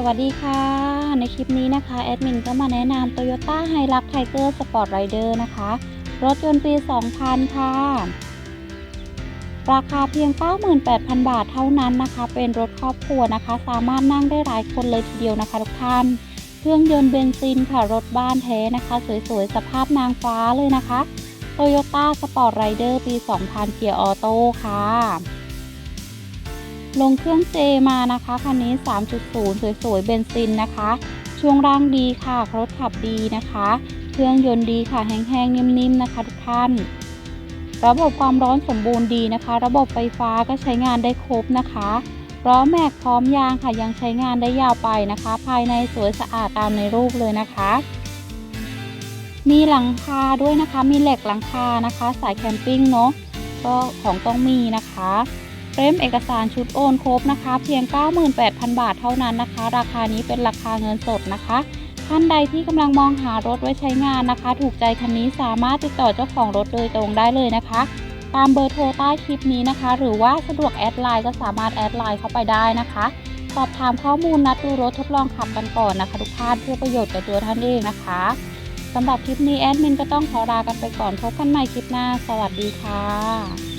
สวัสดีค่ะ ในคลิปนี้นะคะ แอดมินก็มาแนะนำ Toyota h i l u x Tiger Sport Rider นะคะ รถยนต์ปี 2000 ค่ะ ราคาเพียง 98,000 บาทเท่านั้นนะคะ เป็นรถครอบครัวนะคะ สามารถนั่งได้หลายคนเลยทีเดียวนะคะทุกท่าน เครื่องยนต์เบนซินค่ะ รถบ้านแท้นะคะ สวยๆ สภาพนางฟ้าเลยนะคะ Toyota Sport Rider ปี 2000 เกียร์ออโต้ค่ะ ลงเครื่องเจมานะคะคันนี้ 3.0 สวยๆเบนซินนะคะ ช่วงล่างดีค่ะ รถขับดีนะคะ เครื่องยนต์ดีค่ะ แห้งๆ นิ่มๆ นะคะทุกท่าน ระบบความร้อนสมบูรณ์ดีนะคะ ระบบไฟฟ้าก็ใช้งานได้ครบนะคะล้อแม็กพร้อมยางค่ะยังใช้งานได้ยาวไปนะคะ ภายในสวยสะอาดตามในรูปเลยนะคะ มีหลังคาด้วยนะคะ มีเหล็กหลังคานะคะ สายแคมปิ้งเนาะก็ของต้องมีนะคะ เฟรมเอกสารชุดโอนครบนะคะ เพียง 98,000 บาทเท่านั้นนะคะ ราคานี้เป็นราคาเงินสดนะคะ ท่านใดที่กำลังมองหารถไว้ใช้งานนะคะ ถูกใจคันนี้สามารถติดต่อเจ้าของรถโดยตรงได้เลยนะคะ ตามเบอร์โทรใต้คลิปนี้นะคะ หรือว่าสะดวกแอดไลน์ก็สามารถแอดไลน์เข้าไปได้นะคะสอบถามข้อมูลนัดดูรถทดลองขับกันก่อนนะคะ ทุกท่านเพื่อประโยชน์กับตัวท่านเองนะคะสำหรับคลิปนี้แอดมินก็ต้องขอลากันไปก่อนพบกันใหม่คลิปหน้า สวัสดีค่ะ